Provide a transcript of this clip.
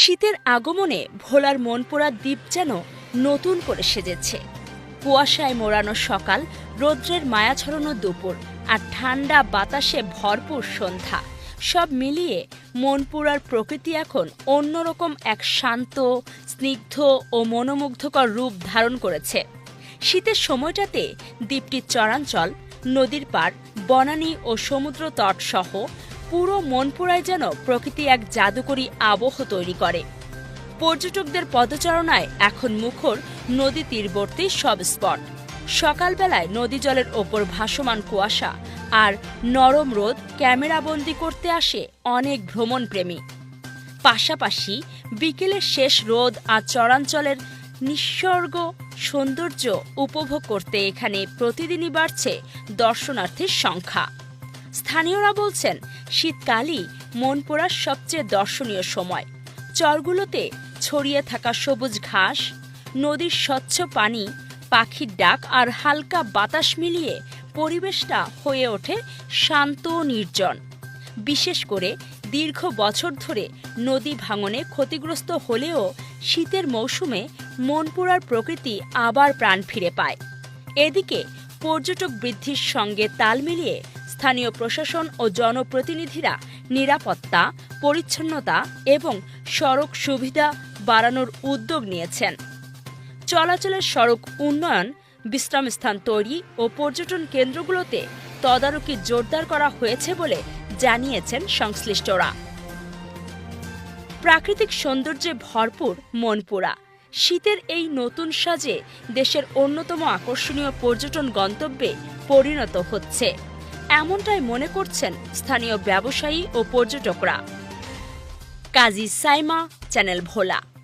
শীতের আগমনে ভোলার মনপুরা দ্বীপ যেন নতুন করে সেজেছে। কুয়াশায় মোড়ানো সকাল, রৌদ্রের মায়া ছড়ানো দুপুর আর ঠান্ডা বাতাসে ভরপুর সন্ধ্যা। সব মিলিয়ে মনপুরার প্রকৃতি এখন অন্যরকম এক শান্ত, স্নিগ্ধ ও মনোমুগ্ধকর রূপ ধারণ করেছে। শীতের সময়টাতে দ্বীপটির চরাঞ্চল, নদীর পাড়, বনানী ও সমুদ্র তট সহ পুরো মনপুরায় যেন প্রকৃতি এক জাদুকরী আবহ তৈরি করে। পর্যটকদের পদচারণায় এখন মুখর নদী তীরবর্তী সব স্পট। সকালবেলায় নদী জলের ওপর ভাসমান কুয়াশা আর নরম রোদ ক্যামেরাবন্দি করতে আসে অনেক ভ্রমণপ্রেমী পাশাপাশি বিকেলের শেষ রোদ আর চরাঞ্চলের নিঃসর্গ সৌন্দর্য উপভোগ করতে এখানে প্রতিদিনই বাড়ছে দর্শনার্থীর সংখ্যা। স্থানীয়রা বলছেন শীতকালই মন পোড়ার সবচেয়ে দর্শনীয় সময়। চরগুলোতে ছড়িয়ে থাকা সবুজ ঘাস, নদীর স্বচ্ছ পানি, পাখির ডাক আর হালকা বাতাস মিলিয়ে পরিবেশটা হয়ে ওঠে শান্ত ও নির্জন। বিশেষ করে দীর্ঘ বছর ধরে নদী ভাঙনে ক্ষতিগ্রস্ত হলেও শীতের মৌসুমে মনপুরার প্রকৃতি আবার প্রাণ ফিরে পায়। এদিকে পর্যটক বৃদ্ধির সঙ্গে তাল মিলিয়ে স্থানীয় প্রশাসন ও জনপ্রতিনিধিরা নিরাপত্তা, পরিচ্ছন্নতা এবং সড়ক সুবিধা বাড়ানোর উদ্যোগ নিয়েছেন। চলাচলের সড়ক উন্নয়ন, বিশ্রামস্থান তৈরি ও পর্যটন কেন্দ্রগুলোতে তদারকি জোরদার করা হয়েছে বলে জানিয়েছেন সংশ্লিষ্টরা। প্রাকৃতিক সৌন্দর্যে ভরপুর মনপুরা। শীতের এই নতুন সাজে দেশের অন্যতম আকর্ষণীয় পর্যটন গন্তব্যে পরিণত হচ্ছে। এমনটাই মনে করছেন স্থানীয় ব্যবসায়ী ও পর্যটকরা। কাজী সাইমা চ্যানেল ভোলা।